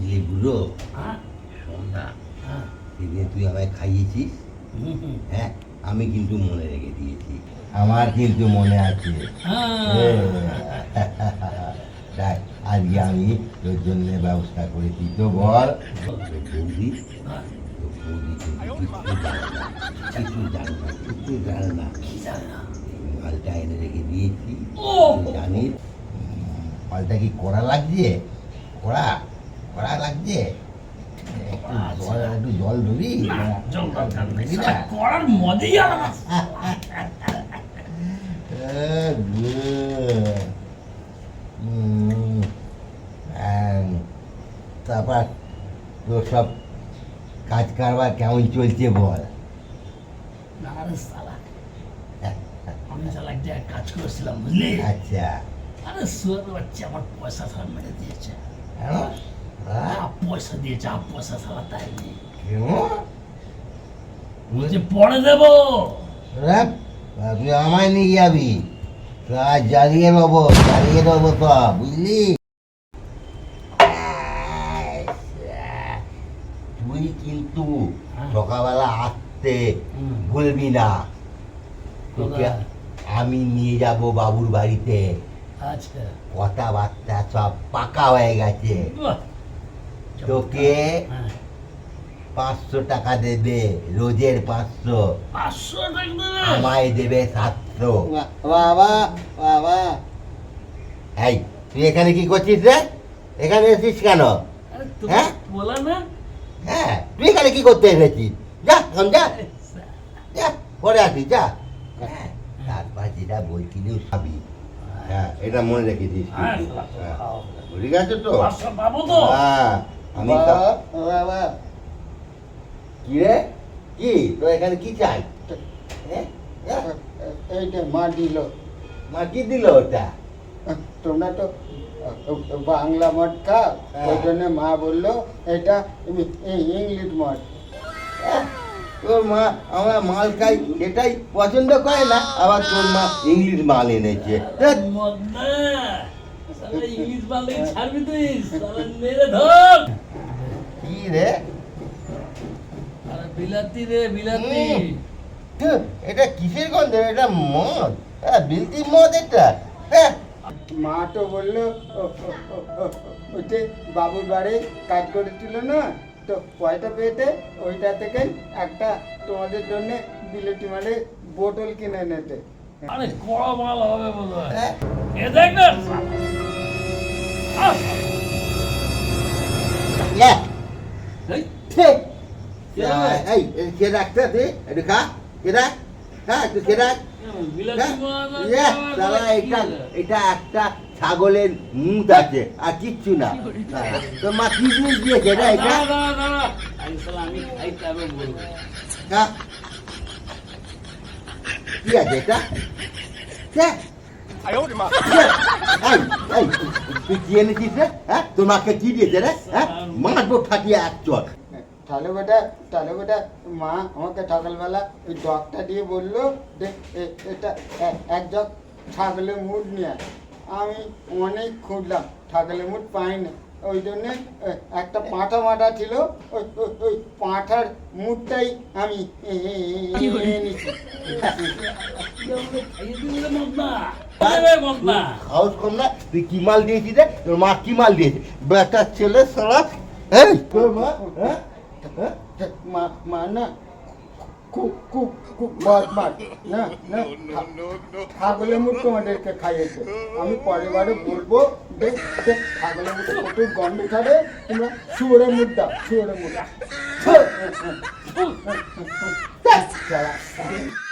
ইয়ে বুড়ো হ্যাঁ? না হ্যাঁ। সেদিন তুই আমায় খাইয়েছিস। হ্যাঁ আমি কিন্তু মনে রেখে দিয়েছি। আমার কিন্তু মনে আছে। হ্যাঁ। তাই আজকে আমি তোর জন্য ব্যবস্থা করেছি। তো বল বৌদি হ্যাঁ। বৌদি কিছু জানে না কিছু জানে না মালটা এনে রেখে দিয়েছি। জানিস? মালটা কি কড়া লাগছে? কড়া কড়া লাগছে? একটু জল ধরি। করার মজাই আলাদা। তারপর তোর সব কাজ কারবার কেমন চলছে বল? রে শালা, আমি কাজ করেছিলাম, বুঝলি? আচ্ছা। আরে বাচ্চা আমার পয়সা শালা মেরে দিয়েছে। হ্যাঁ? যা পয়সা দিয়েছে, আর পয়সা দেয়নি। কেন বলছে, পরে দেবো তুই আমায় নিয়ে যাবি জ্বালিয়ে নেব জ্বালিয়ে নেব তো বুঝলি তুই কিন্তু হ্যাঁ। সকালবেলা আসতে। ভুলবি না তোকে আমি নিয়ে যাব বাবুর বাড়িতে আচ্ছা। কথাবার্তা সব পাকা হয়ে গেছে। তোকে হ্যাঁ। পাঁচশো টাকা দেবে রোজের পাঁচশো। পাঁচশো আমায় দেবে সাতশো। বাবা বাবা এই তুই এখানে কি করছিস রে? এখানে এসেছিস কেন? হ্যাঁ? বলা না? হ্যাঁ তুই এখানে কি করতে এসেছিস? যা এখন যা। যা পরে আসিস যা। হ্যাঁ। তারপর যেটা বলছিলি সবই। হ্যাঁ এটা মনে রেখে দিস। বুঝে গেছো তো হ্যাঁ আমি কি রে? কি? তো এখানে কি চাই? এইটা মা দিল। মা কি দিল ওটা? তোমরা তো বাংলা মদ খাও। হ্যাঁ। ওই জন্য মা বলল এটা ইংলিশ মদ। হ্যাঁ? তোর মা আমরা মাল খাই এটাই পছন্দ করে না আবার তোর মা ইংলিশ মাল এনেছে। ধ্যাৎ, মদনা, শালা ইংলিশ বাংলা ছাড়বি তুই শালা মেরে ধর। কি রে? আরে বিলাতি রে বিলাতি। এটা কিসের গন্ধ? এটা মদ। হ্যাঁ বিলতি মদ এটা। হ্যাঁ মা তো বলল ও- ও- ও- ও- ওইতে বাবুর বাড়ি কাজ করেছিল না? তো পয়সা পেয়েতে ওইটা থেকে একটা তোমাদের জন্য বিলেটি মানে বোতল কিনে এনেতে আরে কড়া মাল হবে বোধ হয়। এ দেখ না। রাখ হ্যাঁ হ্যাঁ? ইয়ে, এটা? এটা একটা ছাগলের মুখ আছে আর কিচ্ছু না। হ্যাঁ, তোর মা কি জিনিস দিয়েছে? রে এটা? হ্যাঁ কি আছে এটা? কে? এই, এই, তুই কি এনেছিস রে? হ্যাঁ? তোর মাকে কি দিয়েছে রে? হ্যাঁ? মারবো ঠাকিয়ে এক চট। তাহলে বেটা তাহলে বেটা মা আমাকে সকালবেলা ওই ডগটা দিয়ে বলল এটা এক জগ ছাগলের মুড নিয়ে। আমি অনেক খুঁজলাম ছাগলের মুঠ পাই না ওই জন্যে একটা পাঁঠা মাঠা ছিল ওই ওই- পাঁঠার মুডটাই আমি এনেছি। হাউস কম না তুই কি মাল দিয়েছিস রে তোর মা কি মাল দিয়েছে? ছেলে সারা এই তোর মা হ্যাঁ? হ্যাঁ? মা মা না খুব খুব খুব বদমাস না না ছাগলের মুখ তোমাদেরকে খাইয়েছে আমি পরের বারে বলব দেখ যে ছাগলের মুখ কত গন্ধ খাবে তোমরা শুয়োরের মুখ দাও শুয়োরের মুখ দাও